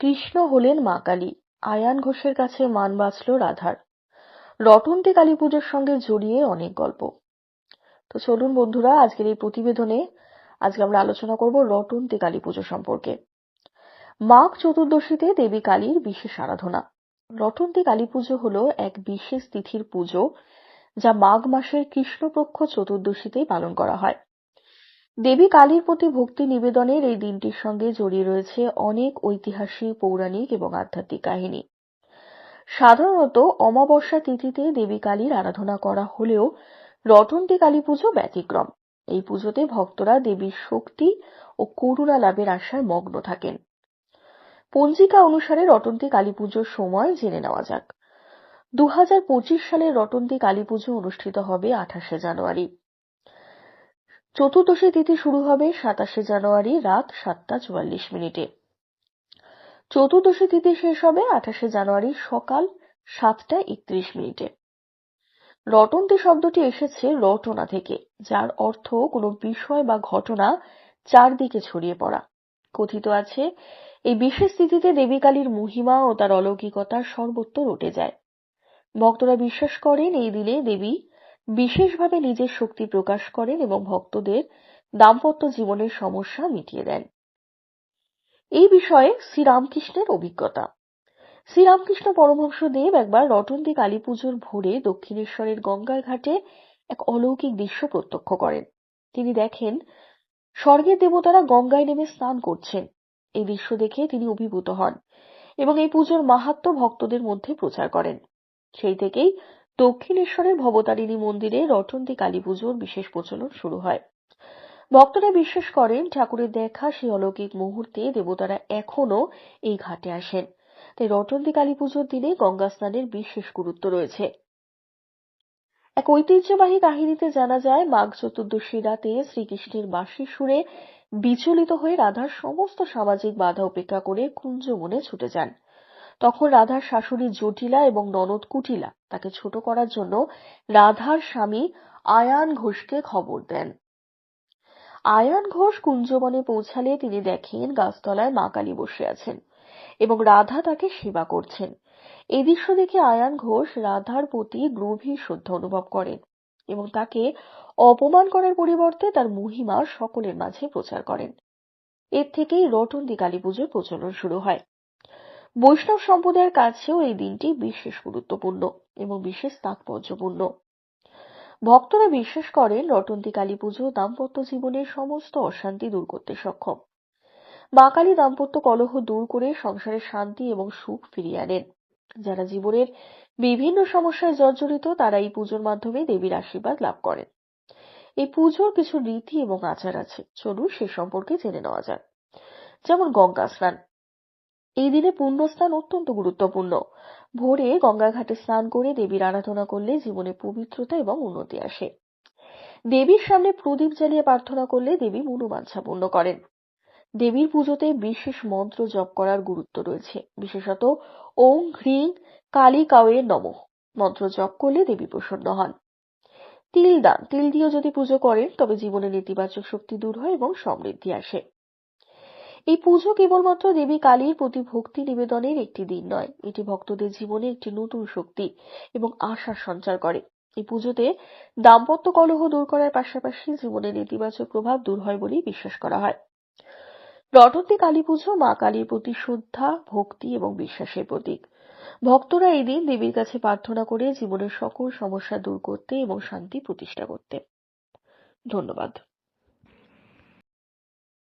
কৃষ্ণ হলেন মা কালী। আয়ান ঘোষের কাছে মান বাঁচল রাধার। রটন্তি কালী পুজোর সঙ্গে জড়িয়ে অনেক গল্প। তো চলুন বন্ধুরা, আজকের এই প্রতিবেদনে আজকে আমরা আলোচনা করব রটন্তি কালী পুজো সম্পর্কে। মাঘ চতুর্দশীতে দেবী কালীর বিশেষ আরাধনা। রটন্তি কালী পুজো হল এক বিশেষ তিথির পুজো, যা মাঘ মাসের কৃষ্ণপক্ষ চতুর্দশীতেই পালন করা হয়। দেবী কালীর প্রতি ভক্তি নিবেদনের এই দিনটির সঙ্গে জড়িয়ে রয়েছে অনেক ঐতিহাসিক, পৌরাণিক এবং আধ্যাত্মিক কাহিনী। সাধারণত অমাবস্যা তিথিতে দেবী কালীর আরাধনা করা হলেও রটন্তি কালী পুজো ব্যতিক্রম। এই পুজোতে ভক্তরা দেবীর শক্তি ও করুণা লাভের আশায় মগ্ন থাকেন। পঞ্জিকা অনুসারে রটন্তি কালী পুজোর সময় জেনে নেওয়া যাক। দু হাজার পঁচিশ সালের রটন্তি কালী পুজো অনুষ্ঠিত হবে আঠাশে জানুয়ারি। চতুর্দশী তিথি শুরু হবে সাতাশে জানুয়ারি রাত সাতটা চুয়াল্লিশ মিনিটে। চতুর্দশী তিথি শেষ হবে আঠাশে জানুয়ারি সকাল সাতটা একত্রিশ মিনিটে। রটন্তি শব্দটি এসেছে রটনা থেকে, যার অর্থ কোনো বিষয় বা ঘটনা চারদিকে ছড়িয়ে পড়া। কথিত আছে, এই বিশেষ তিথিতে দেবী কালীর মহিমা ও তার অলৌকিকতা সর্বত্র রটে যায়। ভক্তরা বিশ্বাস করেন এই দিনে দেবী বিশেষভাবে নিজের শক্তি প্রকাশ করেন এবং ভক্তদের দাম্পত্য জীবনের সমস্যা মিটিয়ে দেন। এই বিষয়ে শ্রীরামকৃষ্ণের অভিজ্ঞতা। শ্রীরামকৃষ্ণ পরমহংসদেব একবার রটন্তি কালী পুজোর ভোরে দক্ষিণেশ্বরের গঙ্গার ঘাটে এক অলৌকিক দৃশ্য প্রত্যক্ষ করেন। তিনি দেখেন, স্বর্গের দেবতারা গঙ্গায় নেমে স্নান করছেন। এই দৃশ্য দেখে তিনি অভিভূত হন এবং এই পুজোর মাহাত্ম ভক্তদের মধ্যে প্রচার করেন। সেই থেকেই দক্ষিণেশ্বরের ভবতারিণী মন্দিরে রটন্তি কালী পুজোর বিশেষ প্রচলন শুরু হয়। ভক্তরা বিশ্বাস করেন ঠাকুরের দেখা সেই অলৌকিক মুহূর্তে দেবতারা এখনও এই ঘাটে আসেন। তাই রটন্তি কালী পুজোর দিনে গঙ্গা স্নানের বিশেষ গুরুত্ব রয়েছে। এক ঐতিহ্যবাহী কাহিনীতে জানা যায়, মাঘ চতুর্দশী রাতে শ্রীকৃষ্ণের বাঁশির সুরে বিচলিত হয়ে রাধার সমস্ত সামাজিক বাধা উপেক্ষা করে কুঞ্জ ছুটে যান। তখন রাধার শাশুড়ি জটিলা এবং ননদ কুটিলা তাকে ছোট করার জন্য রাধার স্বামী আয়ান ঘোষকে খবর দেন। আয়ান ঘোষ কুঞ্জবনে পৌঁছালে তিনি দেখেন গাছতলায় মা কালী বসে আছেন এবং রাধা তাকে সেবা করছেন। এই দৃশ্য দেখে আয়ান ঘোষ রাধার প্রতি গভীর শ্রদ্ধা অনুভব করেন এবং তাকে অপমান করার পরিবর্তে তার মহিমা সকলের মাঝে প্রচার করেন। এর থেকেই রটন্তি কালী পুজোর প্রচলন শুরু হয়। বৈষ্ণব সম্প্রদায়ের কাছেও এই দিনটি বিশেষ গুরুত্বপূর্ণ এবং বিশেষ তাৎপর্যপূর্ণ। ভক্তরা বিশ্বাস করেন রটন্তি কালী পুজো দাম্পত্য জীবনের সমস্ত অশান্তি দূর করতে সক্ষম। মা কালী দাম্পত্য কলহ দূর করে সংসারের শান্তি এবং সুখ ফিরিয়ে আনেন। যারা জীবনের বিভিন্ন সমস্যায় জর্জরিত, তারা এই পুজোর মাধ্যমে দেবীর আশীর্বাদ লাভ করেন। এই পুজোর কিছু রীতি এবং আচার আছে, চলুন সে সম্পর্কে জেনে নেওয়া যাক। যেমন গঙ্গা স্নান এই দিনে পুণ্যস্নান অত্যন্ত গুরুত্বপূর্ণ। ভোরে গঙ্গা ঘাটে স্নান করে দেবীর আরাধনা করলে জীবনে পবিত্রতা এবং উন্নতি আসে। দেবীর সামনে প্রদীপ জ্বালিয়ে প্রার্থনা করলে দেবী মনোবাঞ্ছা পূর্ণ করেন। দেবীর পুজোতে বিশেষ মন্ত্র জপ করার গুরুত্ব রয়েছে। বিশেষত ওং হ্রিং কালী কাউয়ে নম মন্ত্র জপ করলে দেবী প্রসন্ন হন। তিল দান তিল দিয়েও যদি পুজো করেন, তবে জীবনে নেতিবাচক শক্তি দূর হয় এবং সমৃদ্ধি আসে। এই পুজো কেবলমাত্র দেবী কালীর প্রতি ভক্তি নিবেদনের একটি দিন নয়। এটি ভক্তদের জীবনে একটি নতুন শক্তি এবং আশার সঞ্চার করে। এই পুজোতে দাম্পত্য কলহ দূর করার পাশাপাশি জীবনের নেতিবাচক প্রভাব দূর হয় বলেই বিশ্বাস করা হয়। রটন্তি কালী পুজো মা কালীর প্রতি শ্রদ্ধা, ভক্তি এবং বিশ্বাসের প্রতীক। ভক্তরা এই দিন দেবীর কাছে প্রার্থনা করে জীবনের সকল সমস্যা দূর করতে এবং শান্তি প্রতিষ্ঠা করতে। ধন্যবাদ।